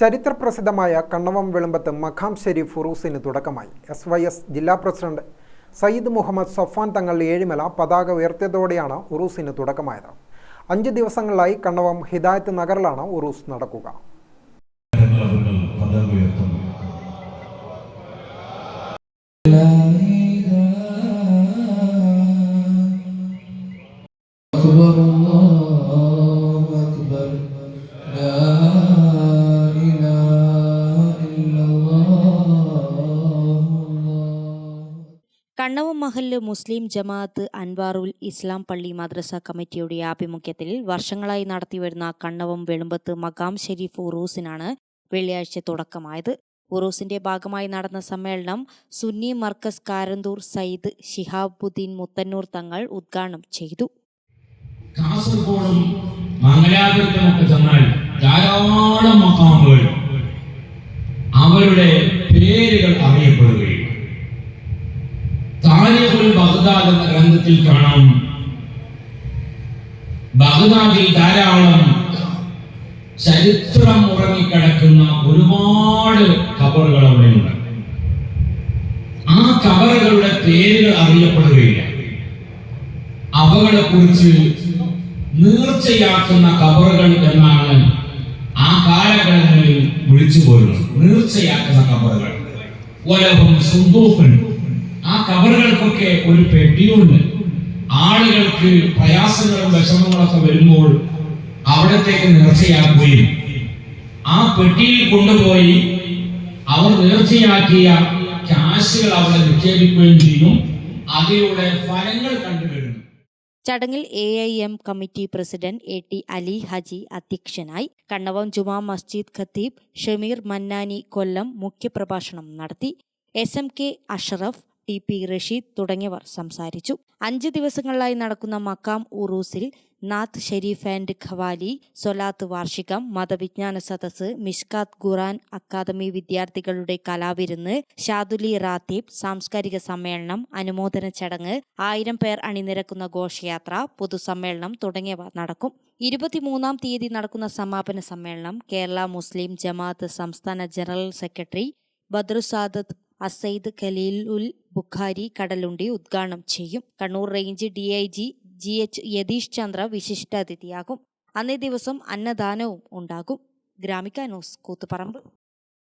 ചരിത്രപ്രസിദ്ധമായ കണ്ണവം വെളുമ്പത്ത് മഖാം ഷെരീഫ് ഫുറൂസിന് തുടക്കമായി. എസ് വൈ എസ് ജില്ലാ പ്രസിഡന്റ് സയ്യിദ് മുഹമ്മദ് സഫാൻ തങ്ങൾ ഏഴിമല പതാക ഉയർത്തിയതോടെയാണ് ഉറൂസിന് തുടക്കമായത്. അഞ്ച് ദിവസങ്ങളിലായി കണ്ണവം ഹിദായത്ത് നഗറിലാണ് ഉറൂസ് നടക്കുക. കണ്ണവം മഹല്ല് മുസ്ലിം ജമാഅത്ത് അൻവാറുൽ ഇസ്ലാം പള്ളി മദ്രസ കമ്മിറ്റിയുടെ ആഭിമുഖ്യത്തിൽ വർഷങ്ങളായി നടത്തിവരുന്ന കണ്ണവം വെളുമ്പത്ത് മകാം ഷെരീഫ് ഉറൂസിനാണ് വെള്ളിയാഴ്ച തുടക്കമായത്. ഉറൂസിന്റെ ഭാഗമായി നടന്ന സമ്മേളനം സുന്നി മർക്കസ് കാരന്തൂർ സയ്യിദ് ഷിഹാബുദ്ദീൻ മുത്തന്നൂർ തങ്ങൾ ഉദ്ഘാടനം ചെയ്തു. ധാരാളം അവരുടെ പേരുകൾ അറിയപ്പെടുകയും ബഗ്ദാദ് എന്ന ഗ്രന്ഥത്തിൽ കാണാം. ബഗ്ദാദിൽ ധാരാളം ചരിത്രം ഉറങ്ങിക്കിടക്കുന്ന ഒരുപാട് കബറുകൾ അവിടെയുണ്ട്. ആ കബറുകളുടെ പേരുകൾ അറിയപ്പെടുകയില്ല. അവകളെ കുറിച്ച് നീർച്ചയാക്കുന്ന കബറുകൾ എന്നാണ് ആ കാലഘട്ടങ്ങളിൽ വിളിച്ചു പോരുന്നത്. നീർച്ചയാക്കുന്ന കബറുകൾ ഒലവും സുന്ദൂഫൻ. ആ കബറുകൾക്കൊക്കെ ഒരു പെട്ടിയുണ്ട്. ആളുകൾക്ക് പ്രയാസങ്ങളും വിഷമങ്ങളൊക്കെ വരുമ്പോൾ അവിടത്തേക്ക് നേർച്ചയാക്കുകയും ആ പെട്ടിയിൽ കൊണ്ടുപോയി അവർ നേർച്ചയാക്കിയ ക്യാഷുകൾ അവിടെ നിക്ഷേപിക്കുകയും ചെയ്യും. അതിലൂടെ ഫലങ്ങൾ കണ്ടുവരുന്നു ചടങ്ങിൽ A I M committee president A T Ali Haji അധ്യക്ഷനായി കണ്ണവം ജുമാ മസ്ജിദ് ഖത്തീബ് ഷമീർ മന്നാനി കൊല്ലം മുഖ്യപ്രഭാഷണം നടത്തി. S M K Ashraf T P Rasheed തുടങ്ങിയവർ സംസാരിച്ചു. അഞ്ച് ദിവസങ്ങളിലായി നടക്കുന്ന മക്കാം ഉറൂസിൽ നാത്ത് ഷെരീഫ് ആൻഡ് ഖവാലി സൊലാത്ത് വാർഷികം മതവിജ്ഞാന സദസ് മിഷ്കാത്ത് ഖുറാൻ അക്കാദമി വിദ്യാർത്ഥികളുടെ കലാവിരുന്ന് ഷാദുലി റാത്തീബ് സാംസ്കാരിക സമ്മേളനം അനുമോദന ചടങ്ങ് ആയിരം പേർ അണിനിരക്കുന്ന ഘോഷയാത്ര പൊതുസമ്മേളനം തുടങ്ങിയവ നടക്കും. ഇരുപത്തിമൂന്നാം തീയതി നടക്കുന്ന സമാപന സമ്മേളനം കേരള മുസ്ലിം ജമാഅത്ത് സംസ്ഥാന ജനറൽ സെക്രട്ടറി ബദ്രുസാദത്ത് അസൈദ് ഖലീലുൽ ബുഖാരി കടലുണ്ടി ഉദ്ഘാടനം ചെയ്യും. Kannur range D I G G H Yathish Chandra വിശിഷ്ടാതിഥിയാകും. അന്നേ ദിവസം അന്നദാനവും ഉണ്ടാകും. ഗ്രാമിക ന്യൂസ് കൂത്തുപറമ്പ്.